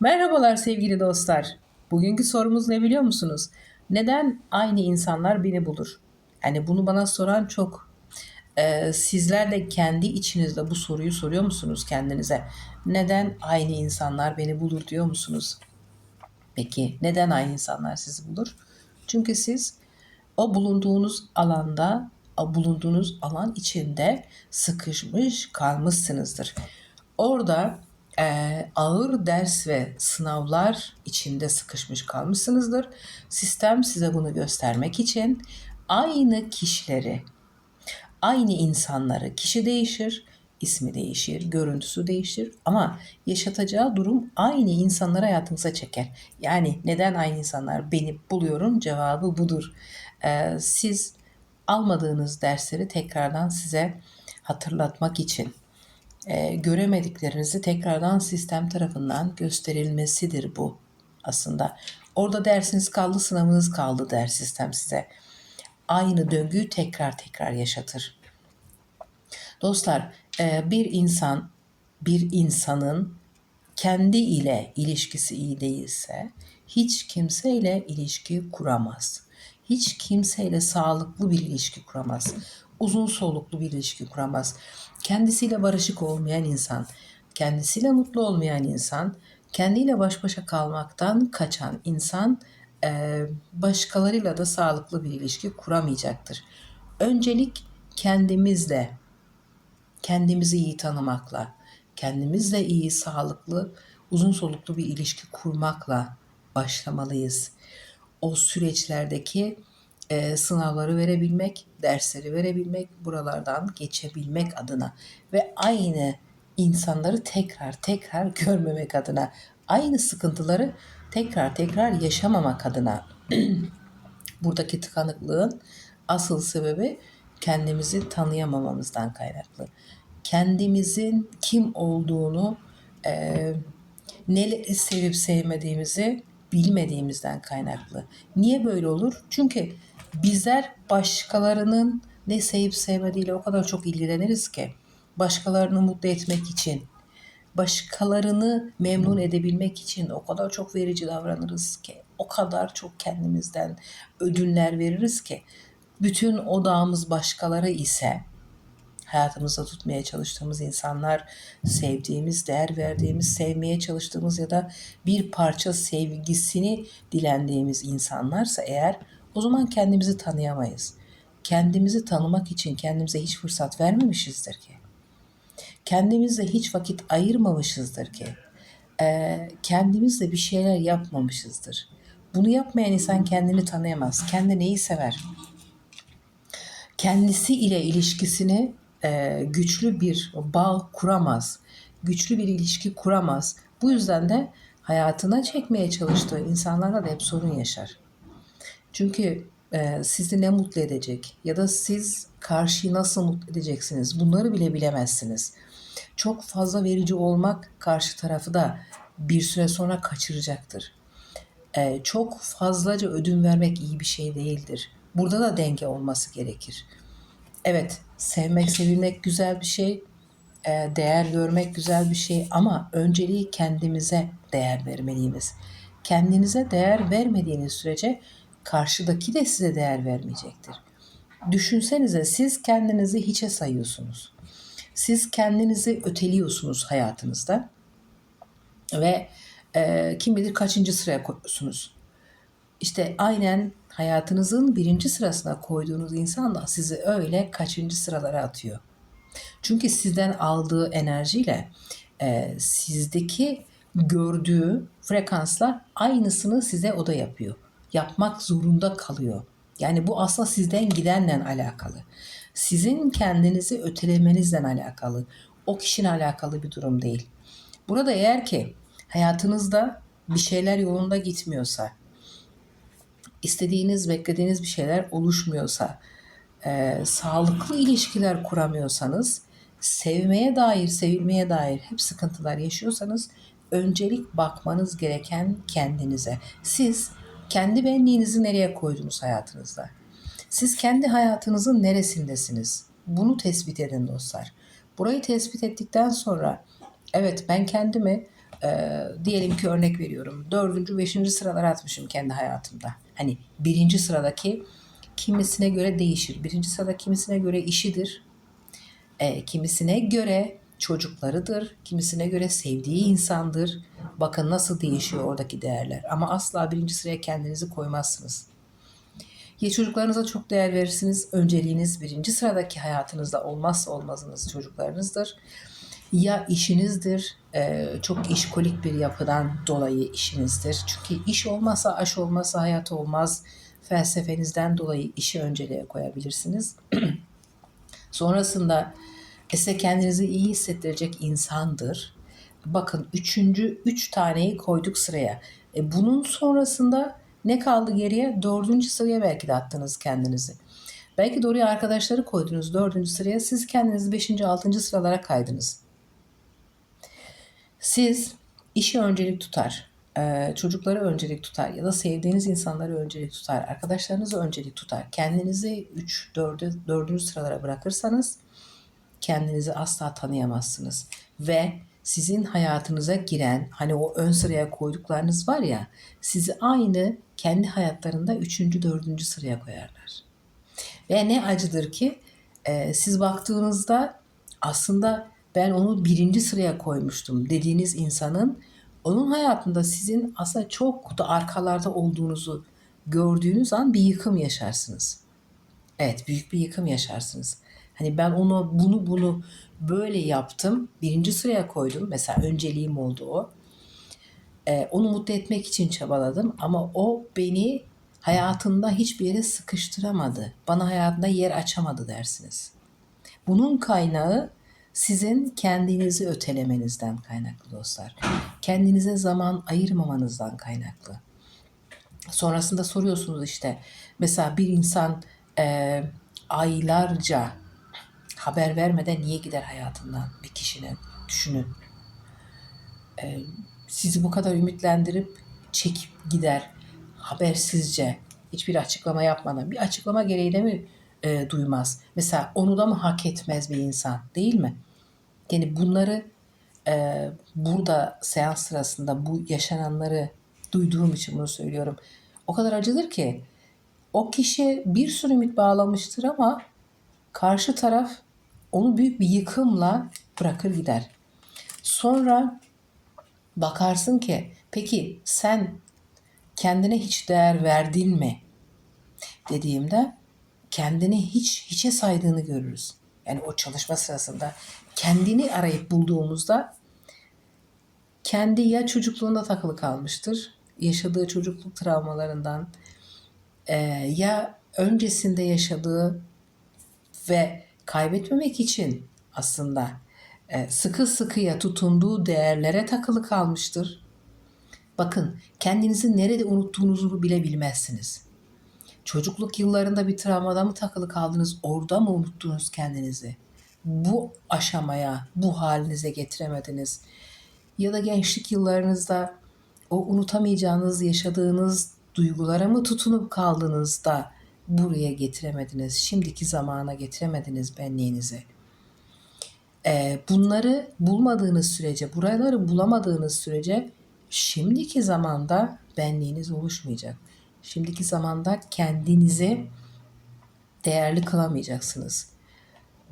Merhabalar sevgili dostlar. Bugünkü sorumuz ne biliyor musunuz? Neden aynı insanlar beni bulur? Yani bunu bana soran çok. Ee, sizler de kendi içinizde bu soruyu soruyor musunuz kendinize? Neden aynı insanlar beni bulur diyor musunuz? Peki neden aynı insanlar sizi bulur? Çünkü siz o bulunduğunuz alanda, o bulunduğunuz alan içinde sıkışmış kalmışsınızdır. Orada eee, ağır ders ve sınavlar içinde sıkışmış kalmışsınızdır. Sistem size bunu göstermek için aynı kişileri, aynı insanları, kişi değişir, ismi değişir, görüntüsü değişir ama yaşatacağı durum aynı insanları hayatınıza çeker. Yani neden aynı insanlar beni buluyorum cevabı budur. Ee, siz almadığınız dersleri tekrardan size hatırlatmak için e, göremediklerinizi tekrardan sistem tarafından gösterilmesidir bu aslında. Orada dersiniz kaldı, sınavınız kaldı der sistem size. Aynı döngüyü tekrar tekrar yaşatır. Dostlar, e, bir insan, bir insanın kendi ile ilişkisi iyi değilse hiç kimseyle ilişki kuramaz. Hiç kimseyle sağlıklı bir ilişki kuramaz. Uzun soluklu bir ilişki kuramaz. Kendisiyle barışık olmayan insan, kendisiyle mutlu olmayan insan, kendiyle baş başa kalmaktan kaçan insan e, başkalarıyla da sağlıklı bir ilişki kuramayacaktır. Öncelik kendimizle kendimizi iyi tanımakla, kendimizle iyi, sağlıklı, uzun soluklu bir ilişki kurmakla başlamalıyız. O süreçlerdeki e, sınavları verebilmek, dersleri verebilmek, buralardan geçebilmek adına ve aynı insanları tekrar tekrar görmemek adına, aynı sıkıntıları tekrar tekrar yaşamamak adına buradaki tıkanıklığın asıl sebebi kendimizi tanıyamamamızdan kaynaklı. Kendimizin kim olduğunu, e, neleri sevip sevmediğimizi bilmediğimizden kaynaklı. Niye böyle olur? Çünkü bizler başkalarının ne sevip sevmediğiyle o kadar çok ilgileniriz ki başkalarını mutlu etmek için, başkalarını memnun edebilmek için o kadar çok verici davranırız ki, o kadar çok kendimizden ödünler veririz ki bütün odağımız başkaları ise hayatımızda tutmaya çalıştığımız insanlar, sevdiğimiz, değer verdiğimiz, sevmeye çalıştığımız ya da bir parça sevgisini dilendiğimiz insanlarsa eğer o zaman kendimizi tanıyamayız. Kendimizi tanımak için kendimize hiç fırsat vermemişizdir ki. Kendimizle hiç vakit ayırmamışızdır ki. Ee, kendimizle bir şeyler yapmamışızdır. Bunu yapmayan insan kendini tanıyamaz. Kendi neyi sever? kendisi ile ilişkisini e, güçlü bir bağ kuramaz. Güçlü bir ilişki kuramaz. Bu yüzden de hayatına çekmeye çalıştığı insanlarla da hep sorun yaşar. Çünkü e, sizi ne mutlu edecek ya da siz karşıyı nasıl mutlu edeceksiniz bunları bile bilemezsiniz. Çok fazla verici olmak karşı tarafı da bir süre sonra kaçıracaktır. E, çok fazlaca ödün vermek iyi bir şey değildir. Burada da denge olması gerekir. Evet, sevmek, sevilmek güzel bir şey. e, Değer görmek güzel bir şey ama önceliği kendimize değer vermeliyiz. Kendinize değer vermediğiniz sürece karşıdaki de size değer vermeyecektir. Düşünsenize siz kendinizi hiçe sayıyorsunuz. Siz kendinizi öteliyorsunuz hayatınızda ve e, kim bilir kaçıncı sıraya koyuyorsunuz. İşte aynen hayatınızın birinci sırasına koyduğunuz insan da sizi öyle kaçıncı sıralara atıyor. Çünkü sizden aldığı enerjiyle e, sizdeki gördüğü frekanslar aynısını size o da yapıyor. Yapmak zorunda kalıyor. Yani bu aslında sizden gidenle alakalı. Sizin kendinizi ötelemenizle alakalı. O kişinin alakalı bir durum değil. Burada eğer ki hayatınızda bir şeyler yolunda gitmiyorsa, istediğiniz, beklediğiniz bir şeyler oluşmuyorsa, e, sağlıklı ilişkiler kuramıyorsanız, sevmeye dair, sevilmeye dair hep sıkıntılar yaşıyorsanız öncelik bakmanız gereken kendinize. Siz kendi benliğinizi nereye koydunuz hayatınızda? Siz kendi hayatınızın neresindesiniz? Bunu tespit edin dostlar. Burayı tespit ettikten sonra evet ben kendimi Ee, diyelim ki örnek veriyorum. Dördüncü, beşinci sıralara atmışım kendi hayatımda. Hani birinci sıradaki kimisine göre değişir. Birinci sırada kimisine göre işidir. Ee, kimisine göre çocuklarıdır. Kimisine göre sevdiği insandır. Bakın nasıl değişiyor oradaki değerler. Ama asla birinci sıraya kendinizi koymazsınız. Ya çocuklarınıza çok değer verirsiniz. Önceliğiniz birinci sıradaki hayatınızda olmazsa olmazınız çocuklarınızdır. Ya işinizdir, e, çok işkolik bir yapıdan dolayı işinizdir. Çünkü iş olmazsa aş olmazsa hayat olmaz. Felsefenizden dolayı işi önceliğe koyabilirsiniz. Sonrasında size kendinizi iyi hissettirecek insandır. Bakın üçüncü, üç taneyi koyduk sıraya. E bunun sonrasında ne kaldı geriye? Dördüncü sıraya belki de attınız kendinizi. Belki de arkadaşları koydunuz dördüncü sıraya. Siz kendiniz beşinci, altıncı sıralara kaydınız. Siz işi öncelik tutar, e, çocukları öncelik tutar ya da sevdiğiniz insanları öncelik tutar, arkadaşlarınızı öncelik tutar. Kendinizi 3, 4, 4. sıralara bırakırsanız kendinizi asla tanıyamazsınız. Ve sizin hayatınıza giren hani o ön sıraya koyduklarınız var ya sizi aynı kendi hayatlarında 3. 4. sıraya koyarlar. Ve ne acıdır ki e, siz baktığınızda aslında ben onu birinci sıraya koymuştum dediğiniz insanın onun hayatında sizin aslında çok da arkalarda olduğunuzu gördüğünüz an bir yıkım yaşarsınız. Evet büyük bir yıkım yaşarsınız. Hani ben onu bunu bunu böyle yaptım. Birinci sıraya koydum. Mesela önceliğim oldu o. Ee, onu mutlu etmek için çabaladım ama o beni hayatında hiçbir yere sıkıştıramadı. Bana hayatında yer açamadı dersiniz. Bunun kaynağı sizin kendinizi ötelemenizden kaynaklı dostlar. Kendinize zaman ayırmamanızdan kaynaklı. Sonrasında soruyorsunuz işte mesela bir insan e, aylarca haber vermeden niye gider hayatından bir kişinin düşünün. E, sizi bu kadar ümitlendirip çekip gider habersizce hiçbir açıklama yapmadan bir açıklama gereği de mi e, duymaz? Mesela onu da mı hak etmez bir insan değil mi? Yani bunları e, burada seans sırasında bu yaşananları duyduğum için bunu söylüyorum. O kadar acıdır ki o kişi bir sürü ümit bağlamıştır ama karşı taraf onu büyük bir yıkımla bırakır gider. Sonra bakarsın ki peki sen kendine hiç değer verdin mi dediğimde kendini hiç hiçe saydığını görürüz. Yani o çalışma sırasında kendini arayıp bulduğumuzda kendi ya çocukluğunda takılı kalmıştır, yaşadığı çocukluk travmalarından e, ya öncesinde yaşadığı ve kaybetmemek için aslında e, sıkı sıkıya tutunduğu değerlere takılı kalmıştır. Bakın kendinizi nerede unuttuğunuzu bile bilmezsiniz. Çocukluk yıllarında bir travmada mı takılı kaldınız, orada mı unuttunuz kendinizi? Bu aşamaya, bu halinize getiremediniz. Ya da gençlik yıllarınızda o unutamayacağınız, yaşadığınız duygulara mı tutunup kaldınız da buraya getiremediniz, şimdiki zamana getiremediniz benliğinizi. Ee, bunları bulmadığınız sürece, buraları bulamadığınız sürece şimdiki zamanda benliğiniz oluşmayacak. Şimdiki zamanda kendinizi değerli kılamayacaksınız.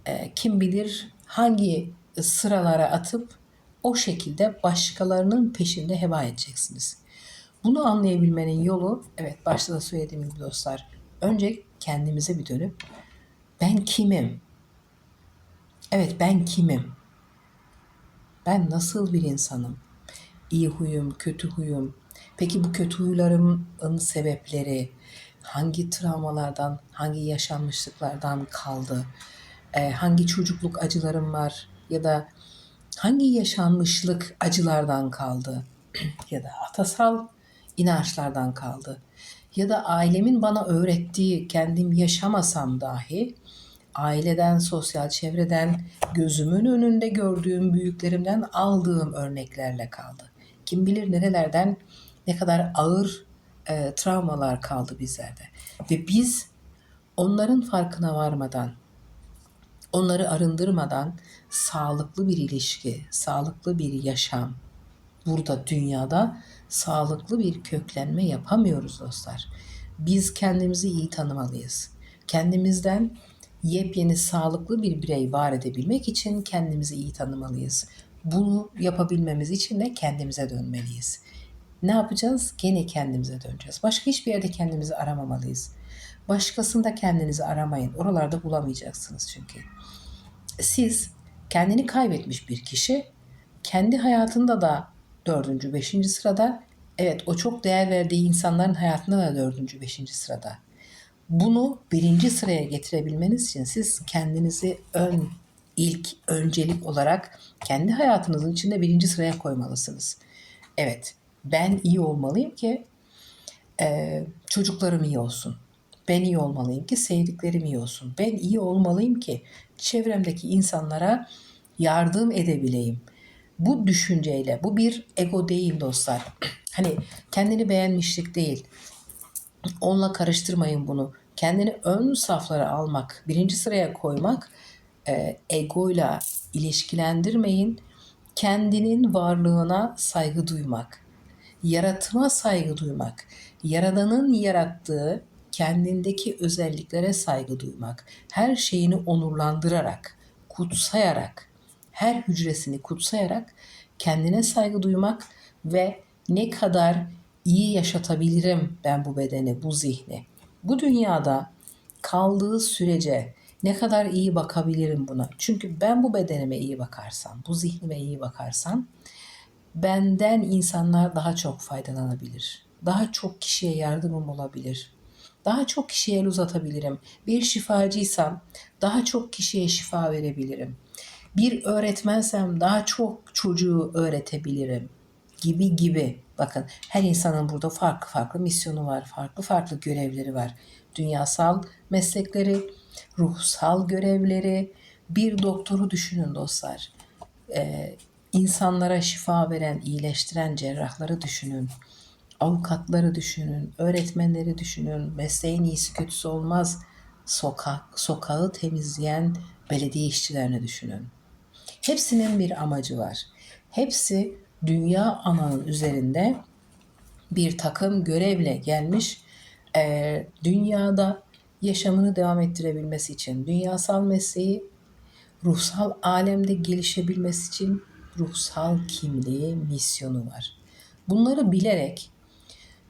Ee, kim bilir hangi sıralara atıp o şekilde başkalarının peşinde heba edeceksiniz. Bunu anlayabilmenin yolu, evet başta da söylediğim gibi dostlar, önce kendimize bir dönüp ben kimim? Evet ben kimim? Ben nasıl bir insanım? İyi huyum, kötü huyum. Peki bu kötü huylarımın sebepleri hangi travmalardan, hangi yaşanmışlıklardan kaldı? Ee, hangi çocukluk acılarım var ya da hangi yaşanmışlık acılardan kaldı? ya da atasal inançlardan kaldı? Ya da ailemin bana öğrettiği, kendim yaşamasam dahi aileden, sosyal çevreden, gözümün önünde gördüğüm büyüklerimden aldığım örneklerle kaldı. Kim bilir nerelerden ne kadar ağır e, travmalar kaldı bizlerde. Ve biz onların farkına varmadan, onları arındırmadan sağlıklı bir ilişki, sağlıklı bir yaşam burada dünyada sağlıklı bir köklenme yapamıyoruz dostlar. Biz kendimizi iyi tanımalıyız. Kendimizden yepyeni sağlıklı bir birey var edebilmek için kendimizi iyi tanımalıyız. Bunu yapabilmemiz için de kendimize dönmeliyiz. Ne yapacağız? Gene kendimize döneceğiz. Başka hiçbir yerde kendimizi aramamalıyız. Başkasında kendinizi aramayın. Oralarda bulamayacaksınız çünkü. Siz kendini kaybetmiş bir kişi kendi hayatında da dördüncü, beşinci sırada. Evet o çok değer verdiği insanların hayatında da dördüncü, beşinci sırada. Bunu birinci sıraya getirebilmeniz için siz kendinizi ön, ilk, öncelik olarak kendi hayatınızın içinde birinci sıraya koymalısınız. Evet, ben iyi olmalıyım ki e, çocuklarım iyi olsun. Ben iyi olmalıyım ki sevdiklerim iyi olsun. Ben iyi olmalıyım ki çevremdeki insanlara yardım edebileyim. Bu düşünceyle, bu bir ego değil dostlar. Hani kendini beğenmişlik değil. Onunla karıştırmayın bunu. Kendini ön saflara almak, birinci sıraya koymak, e, egoyla ilişkilendirmeyin. Kendinin varlığına saygı duymak, yaratıma saygı duymak, yaradanın yarattığı kendindeki özelliklere saygı duymak, her şeyini onurlandırarak, kutsayarak, her hücresini kutsayarak kendine saygı duymak ve ne kadar iyi yaşatabilirim ben bu bedeni, bu zihni. Bu dünyada kaldığı sürece ne kadar iyi bakabilirim buna. Çünkü ben bu bedenime iyi bakarsam, bu zihnime iyi bakarsam benden insanlar daha çok faydalanabilir. Daha çok kişiye yardımım olabilir. Daha çok kişiye el uzatabilirim. Bir şifacıysam daha çok kişiye şifa verebilirim. Bir öğretmensem daha çok çocuğu öğretebilirim gibi gibi. Bakın her insanın burada farklı farklı misyonu var, farklı farklı görevleri var. Dünyasal meslekleri, ruhsal görevleri. Bir doktoru düşünün dostlar. Ee, insanlara şifa veren, iyileştiren cerrahları düşünün. Avukatları düşünün, öğretmenleri düşünün. Mesleğin iyisi kötüsü olmaz. Sokak, sokağı temizleyen belediye işçilerini düşünün. Hepsinin bir amacı var. Hepsi dünya ananın üzerinde bir takım görevle gelmiş e, dünyada yaşamını devam ettirebilmesi için dünyasal mesleği ruhsal alemde gelişebilmesi için ruhsal kimliği, misyonu var. Bunları bilerek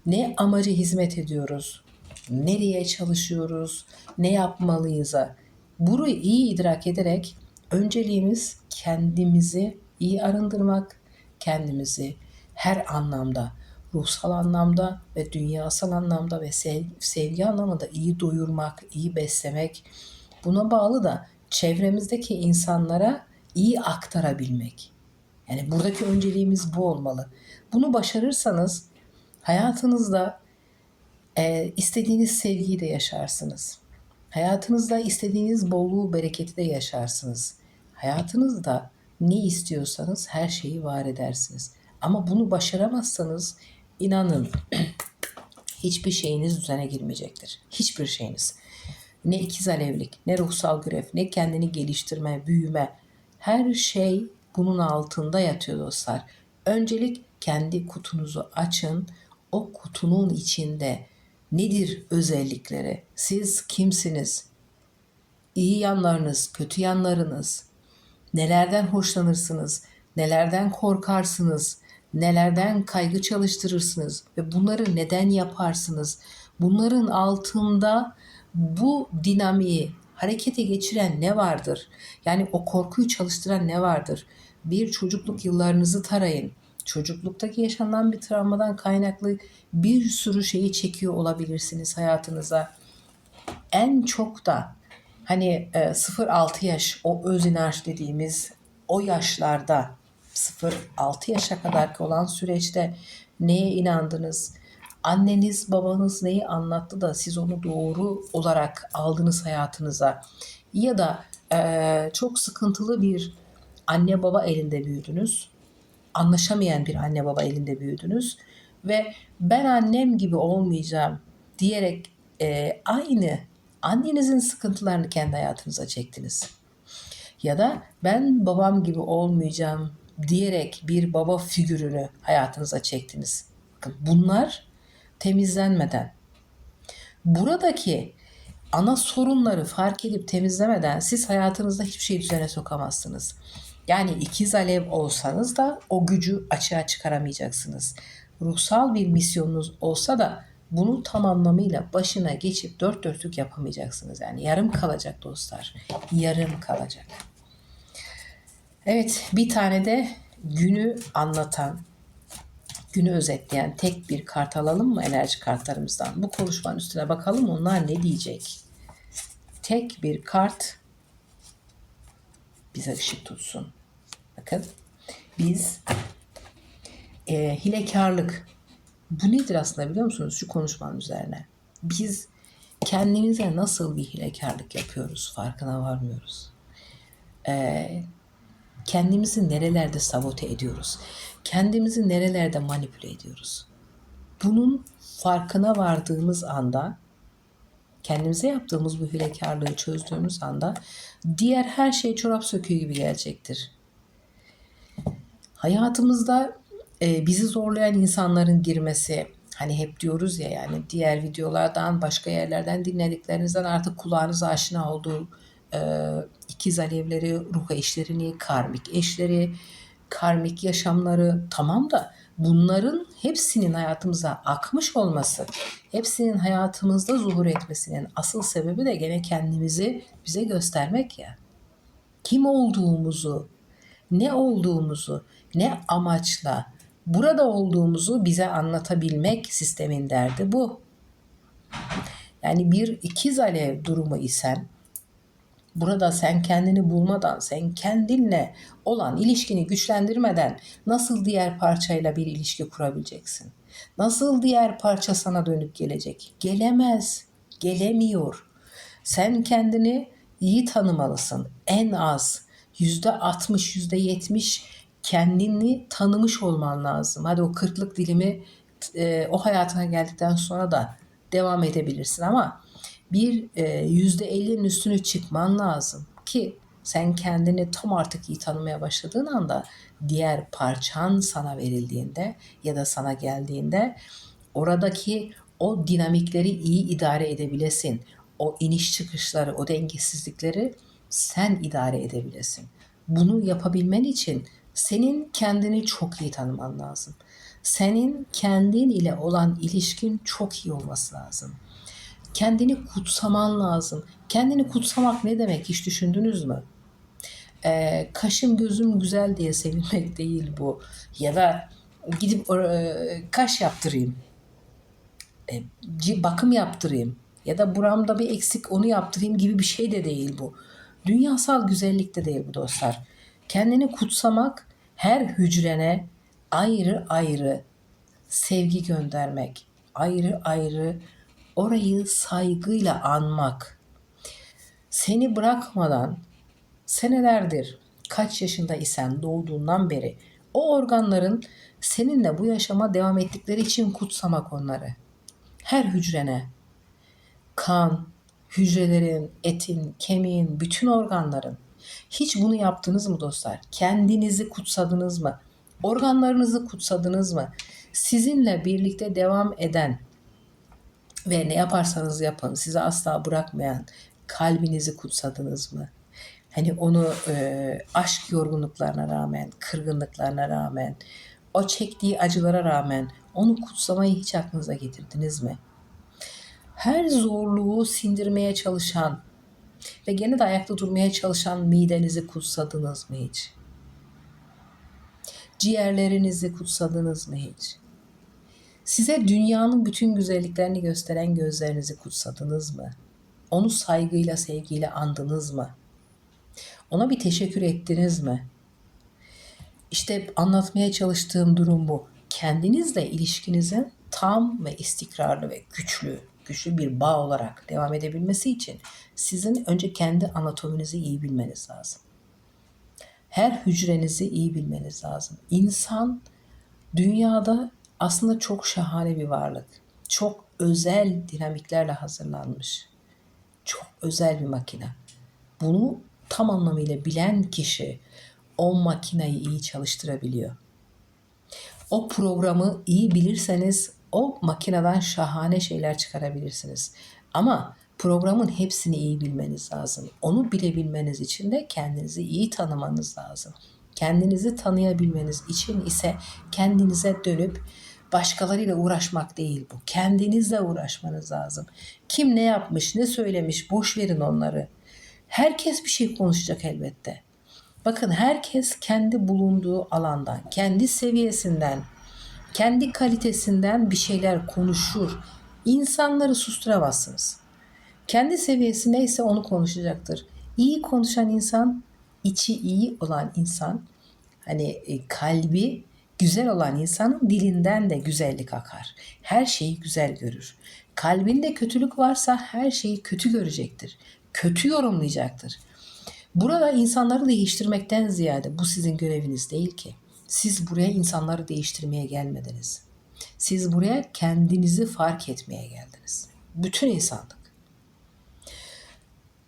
ne amaca hizmet ediyoruz, nereye çalışıyoruz, ne yapmalıyız'a bunu iyi idrak ederek önceliğimiz kendimizi iyi arındırmak, kendimizi her anlamda, ruhsal anlamda ve dünyasal anlamda ve sev, sevgi anlamında iyi doyurmak, iyi beslemek. Buna bağlı da çevremizdeki insanlara iyi aktarabilmek. Yani buradaki önceliğimiz bu olmalı. Bunu başarırsanız hayatınızda e, istediğiniz sevgiyi de yaşarsınız. Hayatınızda istediğiniz bolluğu, bereketi de yaşarsınız. Hayatınızda ne istiyorsanız her şeyi var edersiniz. Ama bunu başaramazsanız inanın hiçbir şeyiniz düzene girmeyecektir. Hiçbir şeyiniz. Ne ikiz alevlik, ne ruhsal görev, ne kendini geliştirme, büyüme. Her şey bunun altında yatıyor dostlar. Öncelik kendi kutunuzu açın. O kutunun içinde nedir özellikleri? Siz kimsiniz? İyi yanlarınız, kötü yanlarınız, nelerden hoşlanırsınız, nelerden korkarsınız, nelerden kaygı çalıştırırsınız ve bunları neden yaparsınız? Bunların altında bu dinamiği harekete geçiren ne vardır? Yani o korkuyu çalıştıran ne vardır? Bir çocukluk yıllarınızı tarayın. Çocukluktaki yaşanan bir travmadan kaynaklı bir sürü şeyi çekiyor olabilirsiniz hayatınıza. En çok da hani 0-6 yaş o öz inanç dediğimiz o yaşlarda 0-6 yaşa kadar olan süreçte neye inandınız? Anneniz, babanız neyi anlattı da siz onu doğru olarak aldınız hayatınıza? Ya da e, çok sıkıntılı bir anne baba elinde büyüdünüz. Anlaşamayan bir anne baba elinde büyüdünüz. Ve ben annem gibi olmayacağım diyerek e, aynı annenizin sıkıntılarını kendi hayatınıza çektiniz. Ya da ben babam gibi olmayacağım diyerek bir baba figürünü hayatınıza çektiniz. Bakın bunlar temizlenmeden buradaki ana sorunları fark edip temizlemeden siz hayatınızda hiçbir şey düzene sokamazsınız. Yani ikiz alev olsanız da o gücü açığa çıkaramayacaksınız. Ruhsal bir misyonunuz olsa da bunu tam anlamıyla başına geçip dört dörtlük yapamayacaksınız. Yani yarım kalacak dostlar. Yarım kalacak. Evet bir tane de günü anlatan, günü özetleyen tek bir kart alalım mı enerji kartlarımızdan? Bu konuşmanın üstüne bakalım onlar ne diyecek? Tek bir kart bize ışık tutsun. Bakın biz e, hilekarlık bu nedir aslında biliyor musunuz şu konuşmanın üzerine? Biz kendimize nasıl bir hilekarlık yapıyoruz farkına varmıyoruz. Ee, kendimizi nerelerde sabote ediyoruz? Kendimizi nerelerde manipüle ediyoruz? Bunun farkına vardığımız anda kendimize yaptığımız bu hilekarlığı çözdüğümüz anda diğer her şey çorap söküğü gibi gelecektir. Hayatımızda e, bizi zorlayan insanların girmesi hani hep diyoruz ya yani diğer videolardan başka yerlerden dinlediklerinizden artık kulağınız aşina olduğu e, ikiz alevleri, ruh eşlerini, karmik eşleri, karmik yaşamları tamam da bunların hepsinin hayatımıza akmış olması, hepsinin hayatımızda zuhur etmesinin asıl sebebi de gene kendimizi bize göstermek ya. Kim olduğumuzu, ne olduğumuzu, ne amaçla burada olduğumuzu bize anlatabilmek sistemin derdi bu. Yani bir ikiz alev durumu isen burada sen kendini bulmadan, sen kendinle olan ilişkini güçlendirmeden nasıl diğer parçayla bir ilişki kurabileceksin? Nasıl diğer parça sana dönüp gelecek? Gelemez, gelemiyor. Sen kendini iyi tanımalısın. En az yüzde altmış, yüzde yetmiş kendini tanımış olman lazım. Hadi o kırklık dilimi e, o hayatına geldikten sonra da devam edebilirsin ama bir e, yüzde ellinin üstünü çıkman lazım ki sen kendini tam artık iyi tanımaya başladığın anda diğer parçan sana verildiğinde ya da sana geldiğinde oradaki o dinamikleri iyi idare edebilesin. O iniş çıkışları, o dengesizlikleri sen idare edebilesin. Bunu yapabilmen için senin kendini çok iyi tanıman lazım. Senin kendin ile olan ilişkin çok iyi olması lazım. Kendini kutsaman lazım. Kendini kutsamak ne demek hiç düşündünüz mü? Ee, kaşım gözüm güzel diye sevinmek değil bu. Ya da gidip e, kaş yaptırayım. E, bakım yaptırayım. Ya da buramda bir eksik onu yaptırayım gibi bir şey de değil bu. Dünyasal güzellik de değil bu dostlar. Kendini kutsamak her hücrene ayrı ayrı sevgi göndermek, ayrı ayrı orayı saygıyla anmak. Seni bırakmadan senelerdir kaç yaşında isen doğduğundan beri o organların seninle bu yaşama devam ettikleri için kutsamak onları. Her hücrene kan, hücrelerin, etin, kemiğin, bütün organların hiç bunu yaptınız mı dostlar? Kendinizi kutsadınız mı? Organlarınızı kutsadınız mı? Sizinle birlikte devam eden ve ne yaparsanız yapın sizi asla bırakmayan kalbinizi kutsadınız mı? Hani onu e, aşk yorgunluklarına rağmen, kırgınlıklarına rağmen, o çektiği acılara rağmen onu kutsamayı hiç aklınıza getirdiniz mi? Her zorluğu sindirmeye çalışan, ve gene de ayakta durmaya çalışan midenizi kutsadınız mı hiç? Ciğerlerinizi kutsadınız mı hiç? Size dünyanın bütün güzelliklerini gösteren gözlerinizi kutsadınız mı? Onu saygıyla, sevgiyle andınız mı? Ona bir teşekkür ettiniz mi? İşte anlatmaya çalıştığım durum bu. Kendinizle ilişkinizin tam ve istikrarlı ve güçlü güçlü bir bağ olarak devam edebilmesi için sizin önce kendi anatominizi iyi bilmeniz lazım. Her hücrenizi iyi bilmeniz lazım. İnsan dünyada aslında çok şahane bir varlık. Çok özel dinamiklerle hazırlanmış. Çok özel bir makine. Bunu tam anlamıyla bilen kişi o makinayı iyi çalıştırabiliyor. O programı iyi bilirseniz o makineden şahane şeyler çıkarabilirsiniz. Ama programın hepsini iyi bilmeniz lazım. Onu bilebilmeniz için de kendinizi iyi tanımanız lazım. Kendinizi tanıyabilmeniz için ise kendinize dönüp başkalarıyla uğraşmak değil bu. Kendinizle uğraşmanız lazım. Kim ne yapmış, ne söylemiş boş verin onları. Herkes bir şey konuşacak elbette. Bakın herkes kendi bulunduğu alandan, kendi seviyesinden, kendi kalitesinden bir şeyler konuşur. İnsanları susturamazsınız. Kendi seviyesi neyse onu konuşacaktır. İyi konuşan insan, içi iyi olan insan, hani e, kalbi güzel olan insanın dilinden de güzellik akar. Her şeyi güzel görür. Kalbinde kötülük varsa her şeyi kötü görecektir. Kötü yorumlayacaktır. Burada insanları değiştirmekten ziyade bu sizin göreviniz değil ki. Siz buraya insanları değiştirmeye gelmediniz. Siz buraya kendinizi fark etmeye geldiniz. Bütün insanlık.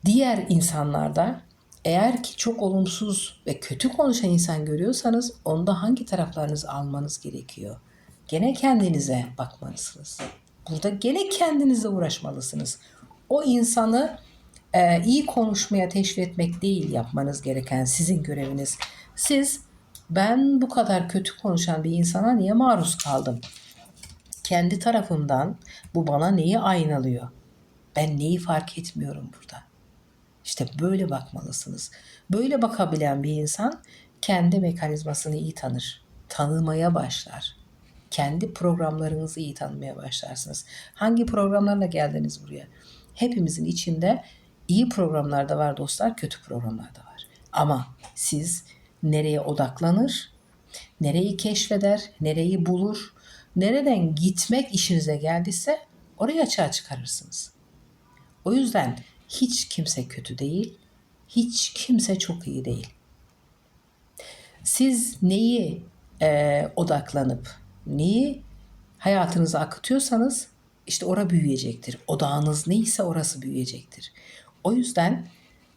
Diğer insanlarda eğer ki çok olumsuz ve kötü konuşan insan görüyorsanız onda hangi taraflarınızı almanız gerekiyor? Gene kendinize bakmalısınız. Burada gene kendinize uğraşmalısınız. O insanı e, iyi konuşmaya teşvik etmek değil yapmanız gereken sizin göreviniz. Siz ben bu kadar kötü konuşan bir insana niye maruz kaldım? Kendi tarafımdan bu bana neyi aynalıyor? Ben neyi fark etmiyorum burada? İşte böyle bakmalısınız. Böyle bakabilen bir insan kendi mekanizmasını iyi tanır. Tanımaya başlar. Kendi programlarınızı iyi tanımaya başlarsınız. Hangi programlarla geldiniz buraya? Hepimizin içinde iyi programlar da var dostlar, kötü programlar da var. Ama siz nereye odaklanır, nereyi keşfeder, nereyi bulur, nereden gitmek işinize geldiyse orayı açığa çıkarırsınız. O yüzden hiç kimse kötü değil, hiç kimse çok iyi değil. Siz neyi e, odaklanıp, neyi hayatınıza akıtıyorsanız işte ora büyüyecektir. Odağınız neyse orası büyüyecektir. O yüzden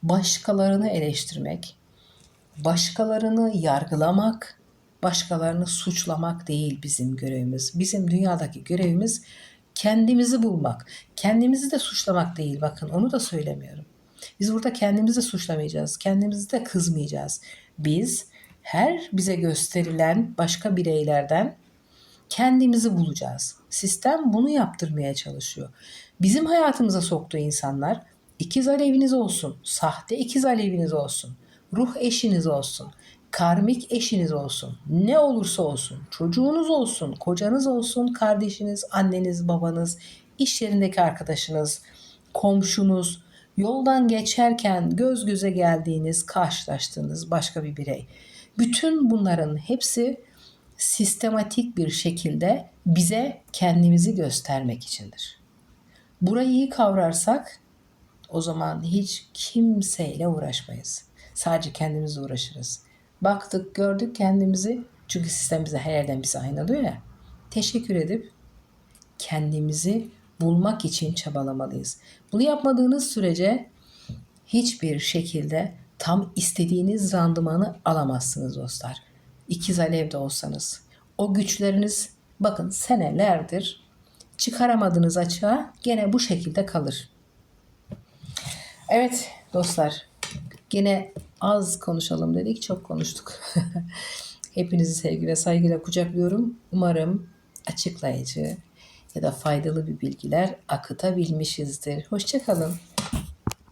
başkalarını eleştirmek, başkalarını yargılamak, başkalarını suçlamak değil bizim görevimiz. Bizim dünyadaki görevimiz kendimizi bulmak. Kendimizi de suçlamak değil bakın onu da söylemiyorum. Biz burada kendimizi suçlamayacağız. Kendimizi de kızmayacağız. Biz her bize gösterilen başka bireylerden kendimizi bulacağız. Sistem bunu yaptırmaya çalışıyor. Bizim hayatımıza soktuğu insanlar ikiz aleviniz olsun, sahte ikiz aleviniz olsun, ruh eşiniz olsun, karmik eşiniz olsun, ne olursa olsun, çocuğunuz olsun, kocanız olsun, kardeşiniz, anneniz, babanız, iş yerindeki arkadaşınız, komşunuz, yoldan geçerken göz göze geldiğiniz, karşılaştığınız başka bir birey. Bütün bunların hepsi sistematik bir şekilde bize kendimizi göstermek içindir. Burayı iyi kavrarsak o zaman hiç kimseyle uğraşmayız. Sadece kendimizle uğraşırız. Baktık, gördük kendimizi. Çünkü sistem bize her yerden bizi aynalıyor ya. Teşekkür edip kendimizi bulmak için çabalamalıyız. Bunu yapmadığınız sürece hiçbir şekilde tam istediğiniz randımanı alamazsınız dostlar. İkiz alevde olsanız. O güçleriniz bakın senelerdir çıkaramadığınız açığa gene bu şekilde kalır. Evet dostlar gene az konuşalım dedik çok konuştuk. Hepinizi sevgi ve saygıyla kucaklıyorum. Umarım açıklayıcı ya da faydalı bir bilgiler akıtabilmişizdir. Hoşçakalın.